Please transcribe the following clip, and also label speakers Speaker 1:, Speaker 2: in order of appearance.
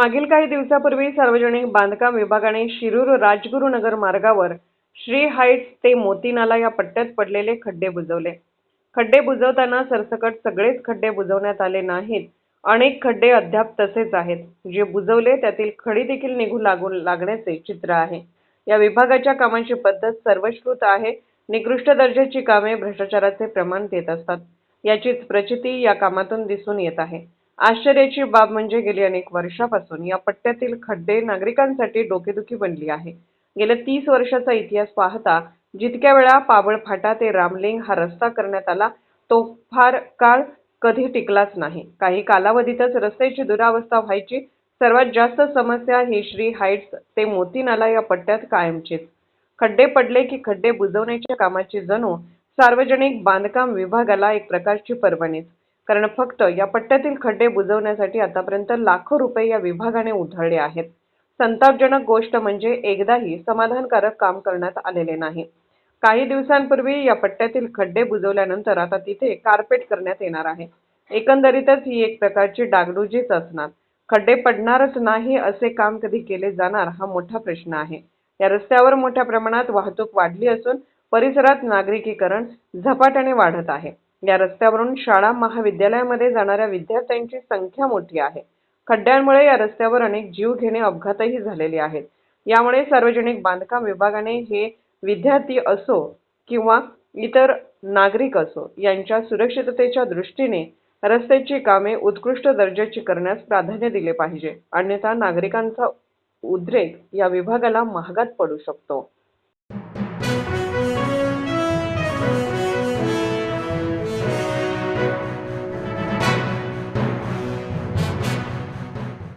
Speaker 1: मागील काही दिवसापूर्वी सार्वजनिक बांधकाम विभागाने शिरूर राजगुरुनगर मार्गावर श्री हाईट्स ते मोतीनाला या पट्ट्यात पडलेले खड्डे बुजवले. खड्डे बुजवताना सरसकट सगळेच खड्डे बुजवण्यात आले नाहीत. अनेक खड्डे अद्याप तसेच आहेत. जे बुजवले त्यातील खडी देखील निघू लागून लागण्याचे चित्र आहे. या विभागाच्या कामांची पद्धत सर्वश्रुत आहे. निकृष्ट दर्जाची कामे भ्रष्टाचाराचे प्रमाण देत असतात. याचीच प्रचिती या कामातून दिसून येत आहे. आश्चर्याची बाब म्हणजे गेली अनेक वर्षापासून या पट्ट्यातील खड्डे नागरिकांसाठी डोकेदुखी बनली आहे. गेल्या तीस वर्षाचा इतिहास पाहता जितक्या वेळा पाबळ फाटा ते रामलिंग हा रस्ता करण्यात आला तो फार काळ कधी टिकलाच नाही. काही कालावधीतच रस्त्याची दुरावस्था व्हायची. सर्वात जास्त समस्या ही श्री हाईट्स ते मोती नाला या पट्ट्यात कायमचीच. खड्डे पडले की खड्डे बुजवण्याच्या कामाची जणू सार्वजनिक बांधकाम विभागाला एक प्रकारची पर्वणीच. कारण फक्त या पट्ट्यातील खड्डे बुजवण्यासाठी आतापर्यंत लाखो रुपये या विभागाने उधळले आहेत. संतापजनक गोष्ट म्हणजे एकदाही समाधानकारक काम करण्यात आलेले नाही. काही दिवसांपूर्वी या पट्ट्यातील खड्डे बुजवल्यानंतर आता तिथे कार्पेट करण्यात येणार आहे. एकंदरीतच ही एक प्रकारची डागडुजीच असणार. खड्डे पडणारच नाही असे काम कधी केले जाणार हा मोठा प्रश्न आहे. या रस्त्यावर मोठ्या प्रमाणात वाहतूक वाढली असून परिसरात नागरिकीकरण झपाट्याने वाढत आहे. या रस्त्यावरून शाळा महाविद्यालयामध्ये जाणाऱ्या विद्यार्थ्यांची संख्या मोठी आहे. खड्ड्यांमुळे या रस्त्यावर अनेक जीवघेणे अपघातही झालेले आहेत. यामुळे सार्वजनिक बांधकाम विभागाने हे विद्यार्थी असो किंवा इतर नागरिक असो यांच्या सुरक्षिततेच्या दृष्टीने रस्त्याची कामे उत्कृष्ट दर्जाची करण्यास प्राधान्य दिले पाहिजे. अन्यथा नागरिकांचा उद्रेक या विभागाला महागात पडू शकतो.